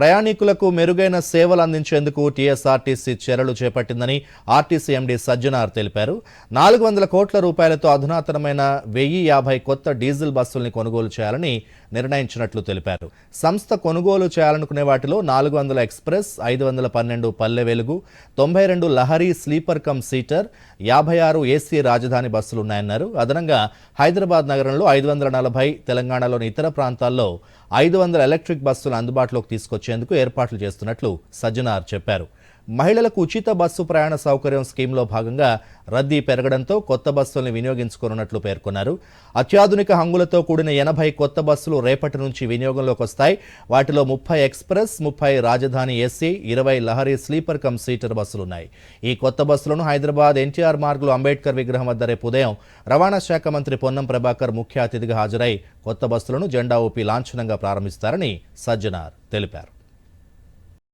ప్రయాణికులకు మెరుగైన సేవలు అందించేందుకు టీఎస్ఆర్టీసీ చర్యలు చేపట్టిందని ఆర్టీసీ ఎండీ సజ్జనార్ తెలిపారు. నాలుగు వందల కోట్ల రూపాయలతో అధునాతనమైన వెయ్యి యాభై కొత్త డీజిల్ బస్సుల్ని కొనుగోలు చేయాలని నిర్ణయించినట్లు తెలిపారు. సంస్థ కొనుగోలు చేయాలనుకునే వాటిలో నాలుగు వందల ఎక్స్ప్రెస్ ఐదు వందల పన్నెండు పల్లె వెలుగు తొంభై రెండు లహరి స్లీపర్ కమ్ సీటర్ యాభై ఆరు ఏసీ రాజధాని బస్సులు ఉన్నాయన్నారు. అదనంగా హైదరాబాద్ నగరంలో ఐదు వందల నలభై తెలంగాణలోని ఇతర ప్రాంతాల్లో ఐదు వందల ఎలక్ట్రిక్ బస్సులు అందుబాటులోకి తీసుకొచ్చేందుకు ఏర్పాట్లు చేస్తున్నట్లు సజ్జనార్ చెప్పారు. మహిళలకు ఉచిత బస్సు ప్రయాణ సౌకర్యం స్కీమ్లో భాగంగా రద్దీ పెరగడంతో కొత్త బస్సుల్ని వినియోగించుకోనున్నట్లు పేర్కొన్నారు. అత్యాధునిక హంగులతో కూడిన ఎనభై కొత్త బస్సులు రేపటి నుంచి వినియోగంలోకి వస్తాయి. వాటిలో ముప్పై ఎక్స్ప్రెస్ ముప్పై రాజధాని ఏసీ ఇరవై లహరి స్లీపర్ కమ్ సీటర్ బస్సులున్నాయి. ఈ కొత్త బస్సులను హైదరాబాద్ ఎన్టీఆర్ మార్గులు అంబేద్కర్ విగ్రహం వద్ద రేపు ఉదయం రవాణా శాఖ మంత్రి పొన్నం ప్రభాకర్ ముఖ్య అతిథిగా హాజరై కొత్త బస్సులను జెండా ఊపి లాంఛనంగా ప్రారంభిస్తారని సజ్జనార్ తెలిపారు.